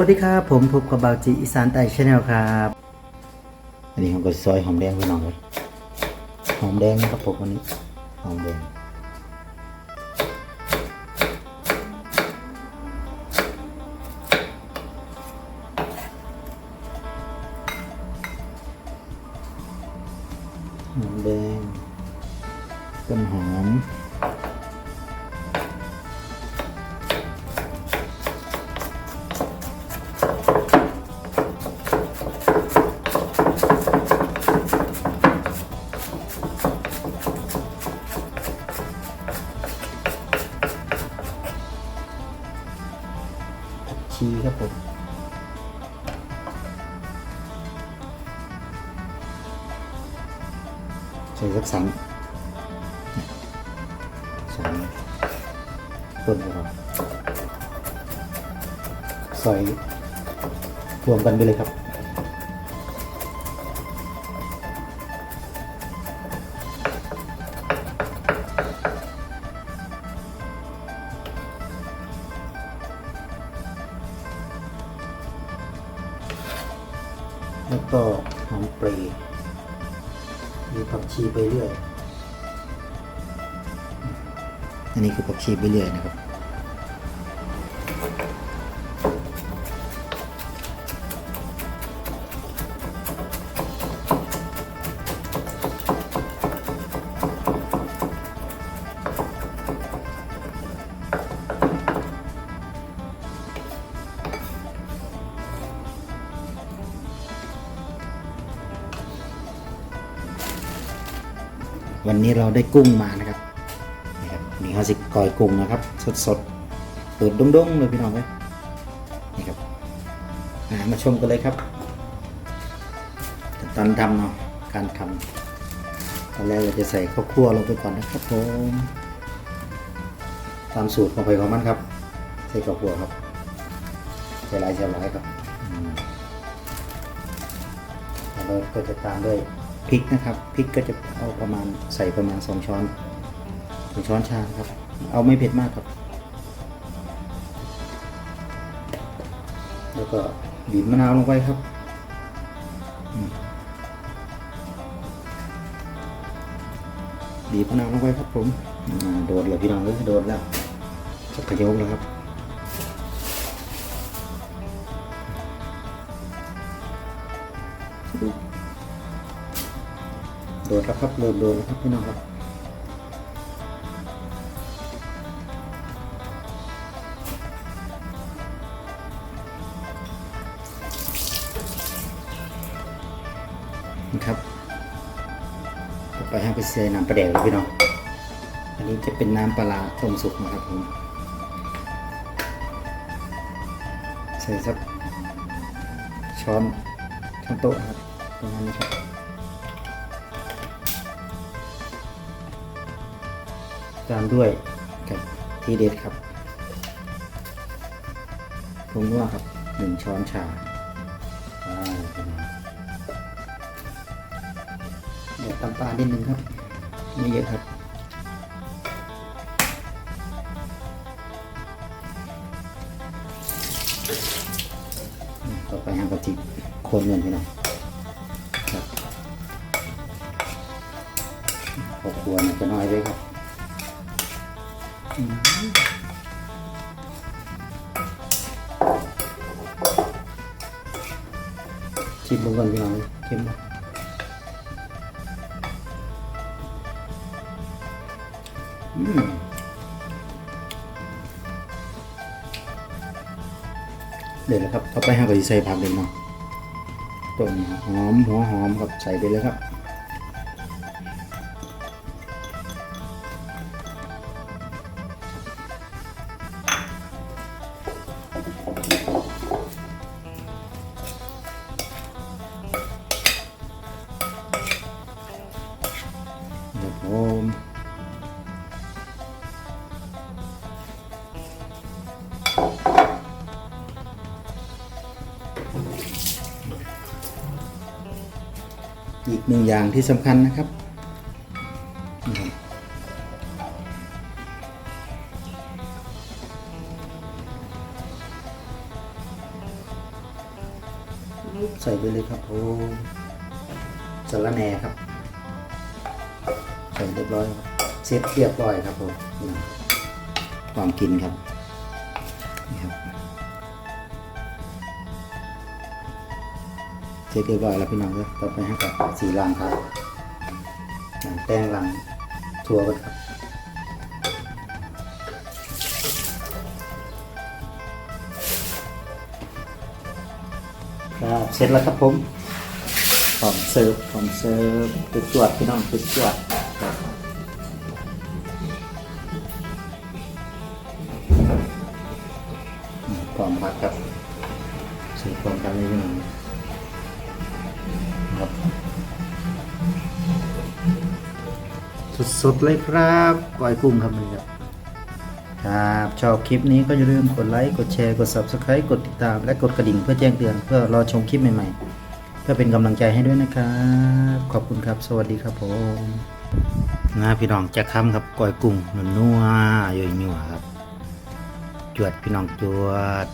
วัสดีครับ ผมพบกับเบาจีอีสานใต้ชาแนลครับ อันนี้ผมก็ซอยหอมแดงไปหน่อยเลยหอมแดงนะครับผมวันนี้หอมแดงหอมแดงต้นหอม ชีครับผมใส่สักสามสองต้นครับใส่รวมกันไปเลยครับ ก็หอมเปรย์มีผักชีไปเรื่อย อันนี้คือผักชีไปเรื่อยนะครับ วันนี้เราได้กุ้งมานะครับนี่ครับนี่เขาสิกอยกุ้งนะครับ สดสดเปิดดงๆเลยพี่น้องเลยนี่ครับามาชมกันเลยครับตอนทำเนาะการทำตอนแรกเราจะใส่ข้าวคั่วลงไปก่อนนะครับผมตามสูตรของไปของมันครับ ใส่ข้าวคั่วครับใส่ลายใส่ลายครับแล้วเราก็จะตามด้วย พริกนะครับพริกก็จะเอาประมาณใส่ประมาณสองช้อนสองช้อนชาครับ เอาไม่เผ็ดมากครับ แล้วก็บีบมะนาวลงไปครับบีบมะนาวลงไปครับผมโดดเลยพี่น้องเลยโดดแล้วจะขยกแล้วครับ โดดแล้วครับเริ่มโดดแล้วครับพี่น้องครับนะครับต่อไปให้ไปใส่น้ำปลาแดกเลยพี่น้อง อันนี้จะเป็นน้ำปลาต้มสุกนะครับผมใส่สักช้อนช้อนโต๊ะนะครับประมาณนี้ครับ ตามด้วยกับทีเด็ดครับผงนัวครับหนึ่งช้อนชาเดี๋ยวตำปลานิดนึงครับไม่เยอะครับต่อไปหางกะทิคนเงินพี่น้องครับพอควรอาจจะน้อยเลยครับ ชิมลงกันพี่น้องเค็มอืมเดี๋ยวแล้วครับ ต่อไปห้าก็จะใส่ผักเด่นเนาะต้นหอมหัวหอมครับใส่ไปเลยครับ หนึ่งอย่างที่สำคัญนะครับ ใส่ไปเลยครับผมสารแหน่ครับ ใส่เรียบร้อยเสร็จเรียบร้อยครับผมความกินครับนี่ครับ เสร็จเรียบร้อยแล้วพี่น้องครับต่อไปให้กับสีลังครับหลังแป้งลังทั่วกันครับครับเสร็จแล้วครับผมพร้อมเสิร์ฟพร้อมเสิร์ฟจุดจวดพี่น้องจุดจวดครับอืมพร้อมพักครับเสิร์ฟพร้อมกันเลยพี่น้อง ครับสุดๆเลยครับก้อยกุ้งครับนี่ครับครับชอบคลิปนี้ก็อย่าลืมกดไลค์กดแชร์กด Subscribe กดติดตาม และกดกระดิ่งเพื่อแจ้งเตือนเพื่อรอชมคลิปใหม่ๆ เพื่อเป็นกำลังใจให้ด้วยนะครับ ขอบคุณครับ สวัสดีครับผมนะพี่น้องจะค้ำครับก้อยกุ้งนัวๆย่อยๆครับ จวดพี่น้องจวด